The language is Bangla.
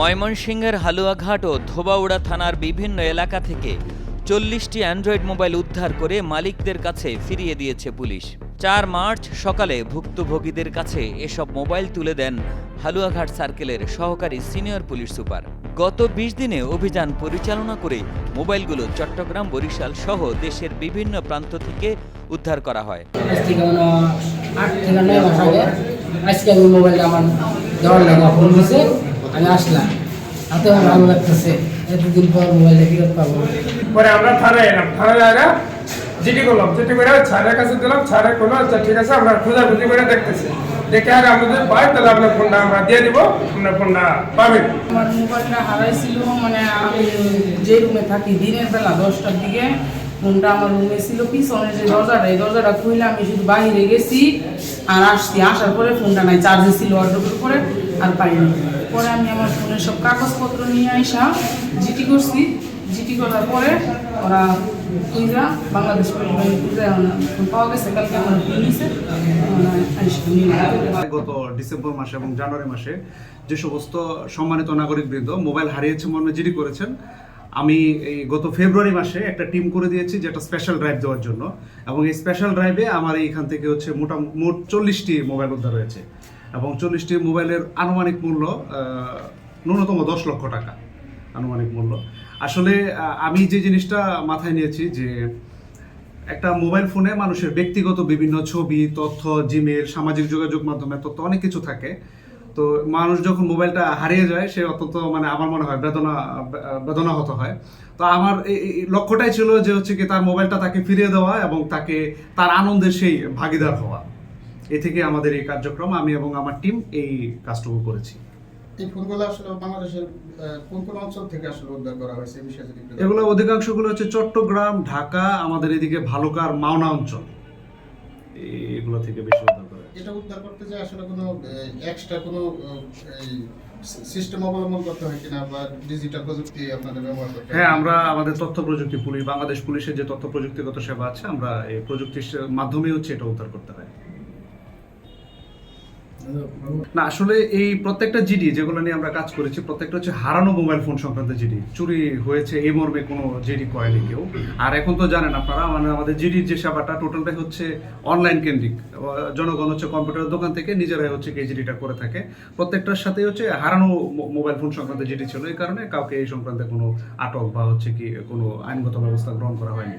ময়মনসিংহের হালুয়াঘাট ও ধোবাউড়া থানার বিভিন্ন এলাকা থেকে চল্লিশটি অ্যান্ড্রয়েড মোবাইল উদ্ধার করে মালিকদের কাছে ফিরিয়ে দিয়েছে পুলিশ। চার মার্চ সকালে ভুক্তভোগীদের কাছে এসব মোবাইল তুলে দেন হালুয়াঘাট সার্কেলের সহকারী সিনিয়র পুলিশ সুপার। গত বিশ দিনে অভিযান পরিচালনা করে মোবাইলগুলো চট্টগ্রাম, বরিশাল সহ দেশের বিভিন্ন প্রান্ত থেকে উদ্ধার করা হয়। আজকে আমি মোবাইলটা আমার আমি আসলাম। আমার ভালো লাগতেছে। এতদিন পর মোবাইলটা ফেরত পাবো পরে আমরা থানায় এলাম। থানায় আগে জিডি করলাম। জিডি করে ছাড়ের কাছে দিলাম। ছাড়ে করল আচ্ছা ঠিক আছে আমরা খোঁজাখুঁজি করে দেখতেছি। দেখে আর আমাদের পাই তাহলে আপনার ফোনটা আমরা দিয়ে দিব। আপনার ফোনটা পাবেন। আমার মোবাইলটা হারাইছিল মানে আমি যে রুমে থাকি দিনের বেলা দশটার দিকে ফোনটা আমার রুমে ছিল। পিছনে যে দরজাটা এই দরজাটা খুলে আমি শুধু বাইরে গেছি আর আসছি। আসার পরে ফোনটা নাই চার্জে ছিল অর্ডার করে আর পাইনি। পরে আমি আমার ফোনের সব কাগজপত্র নিয়ে আইসা জিটি করছি। জিটি করার পরে ওরা খুঁজা বাংলাদেশ পাওয়া গেছে, কালকে আমার ফোন নিছে। আইসা নিয়ে গেছে। গত ডিসেম্বর মাসে এবং জানুয়ারি মাসে যে সমস্ত সম্মানিত নাগরিক নাগরিকবৃন্দ মোবাইল হারিয়েছে মর্মে জিডি করেছেন, আমি এই গত ফেব্রুয়ারি মাসে একটা টিম করে দিয়েছি যেটা স্পেশাল ড্রাইভ দেওয়ার জন্য। এবং এই স্পেশাল ড্রাইভে আমার এইখান থেকে হচ্ছে মোটা মোট চল্লিশটি মোবাইল উদ্ধার হয়েছে। এবং চল্লিশটি মোবাইলের আনুমানিক মূল্য ন্যূনতম দশ লক্ষ টাকা আনুমানিক মূল্য। আসলে আমি যে জিনিসটা মাথায় নিয়েছি যে একটা মোবাইল ফোনে মানুষের ব্যক্তিগত বিভিন্ন ছবি, তথ্য জিমেল সামাজিক যোগাযোগ মাধ্যমে তথ্য অনেক কিছু থাকে। তো মানুষ যখন মোবাইলটা হারিয়ে যায়, সে অত্যন্ত মানে আমার মনে হয় বেদনা বেদনা হতে হয়। তো আমার এই লক্ষ্যটাই ছিল যে হচ্ছে কি তার মোবাইলটা তাকে ফিরিয়ে দেওয়া এবং তাকে তার আনন্দের সেই ভাগিদার হওয়া। এ থেকে আমাদের এই কার্যক্রম আমি এবং আমার টিম এই কাজটুকু করেছি। এই ফোনগুলো আসলে বাংলাদেশের কোন কোন অঞ্চল থেকে আসলে উদ্ধার করা হয়েছে এই বিষয়ে যদি এগুলো অধিকাংশগুলো হচ্ছে চট্টগ্রাম ঢাকা আমাদের এদিকে ভালুকার মাওনা অঞ্চল। এগুলো থেকে বেশি উদ্ধার করা। এটা উদ্ধার করতে যে আসলে কোনো এক্সট্রা কোনো সিস্টেম অবলম্বন করতে হয় কিনা বা ডিজিটাল প্রযুক্তি আপনাদের ব্যবহার করতে হ্যাঁ আমরা আমাদের তথ্য প্রযুক্তি পুলিশ বাংলাদেশ পুলিশের যে তথ্য প্রযুক্তিগত সেবা আছে আমরা এই প্রযুক্তির মাধ্যমে হচ্ছে এটা উদ্ধার করতে হয় না, আসলে এই প্রত্যেকটা জিডি যেগুলো নিয়ে আমরা কাজ করেছি, প্রত্যেকটা হচ্ছে হারানো মোবাইল ফোন সংক্রান্ত জিডি চুরি হয়েছে এই মর্মে কোনো জিডি করেনি কেউ। আর এখন তো জানেন আপনারা মানে আমাদের জিডির যে সেবাটা টোটালটাই হচ্ছে অনলাইন কেন্দ্রিক। জনগণ হচ্ছে কম্পিউটার দোকান থেকে নিজেরাই হচ্ছে এই জিডিটা করে থাকে। প্রত্যেকটার সাথে হচ্ছে হারানো মোবাইল ফোন সংক্রান্ত জিডি ছিল। এই কারণে কাউকে এই সংক্রান্তে কোনো আটক বা হচ্ছে কি কোনো আইনগত ব্যবস্থা গ্রহণ করা হয়নি।